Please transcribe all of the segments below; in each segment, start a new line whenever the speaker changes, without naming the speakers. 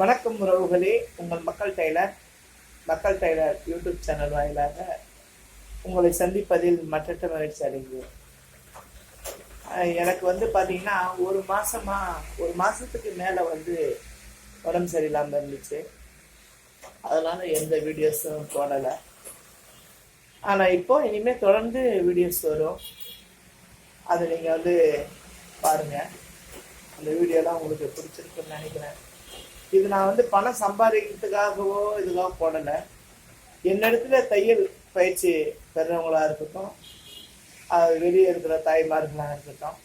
வணக்கம் உறவுகளே. உங்கள் மக்கள் டெய்லர் மக்கள் டெய்லர் யூடியூப் சேனல் வாயிலாக உங்களை சந்திப்பதில் மற்றற்ற மகிழ்ச்சி அடைகிறேன். எனக்கு வந்து பார்த்தீங்கன்னா ஒரு மாசமா ஒரு மாசத்துக்கு மேலே வந்து உடம்பு சரியில்லாமல் இருந்துச்சு. அதனால எந்த வீடியோஸும் போடலை. ஆனால் இப்போ இனிமேல் தொடர்ந்து வீடியோஸ் வரும். அதை நீங்கள் வந்து பாருங்கள் அந்த வீடியோலாம் உங்களுக்கு பிடிச்சிருக்குன்னு நினைக்கிறேன். இது நான் வந்து பணம் சம்பாதிக்கிறதுக்காகவோ இதுக்காக போடலை. என்னிடத்துல தையல் பயிற்சி பெறவங்களாக இருக்கட்டும் வெளியே இருக்கிற தாய்மார்களாக இருக்கட்டும்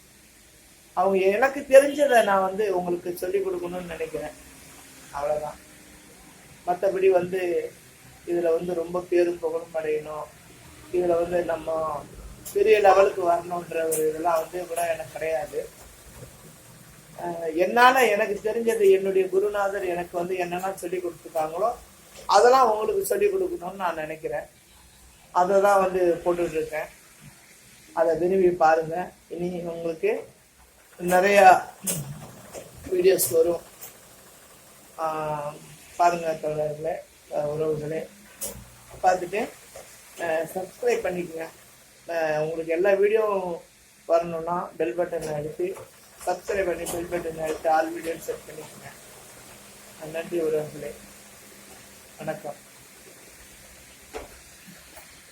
அவங்க எனக்கு தெரிஞ்சதை நான் வந்து உங்களுக்கு சொல்லிக் கொடுக்கணும்னு நினைக்கிறேன். அவ்வளோதான் மற்றபடி வந்து இதில் வந்து ரொம்ப பேரும் புகழும் அடையணும். இதில் வந்து நம்ம பெரிய லெவலுக்கு வரணுன்ற ஒரு இதெல்லாம் வந்து கூட எனக்கு கிடையாது. என்னால எனக்கு தெரிஞ்சது என்னுடைய குருநாதர் எனக்கு வந்து என்னென்ன சொல்லி கொடுத்துருக்காங்களோ அதெல்லாம் உங்களுக்கு சொல்லி கொடுக்கணும்னு நான் நினைக்கிறேன். அதை தான் வந்து போட்டுட்டு இருக்கேன் அதை விரும்பி பாருங்க. இனி உங்களுக்கு நிறைய வீடியோஸ் வரும். பாருங்கள் பாருங்க தொடர்களே உறவுகளே. பார்த்துட்டு சப்ஸ்கிரைப் பண்ணிக்கோங்க. உங்களுக்கு எல்லா வீடியோவும் வரணும்னா பெல் பட்டனை அழுத்தி சப்ஸ்கிரைப் பண்ணி பில் பட்டன் அழுத்தி ஆல் வீடியோ செட் பண்ணிக்கோங்க. நன்றி உறவுகளே வணக்கம்.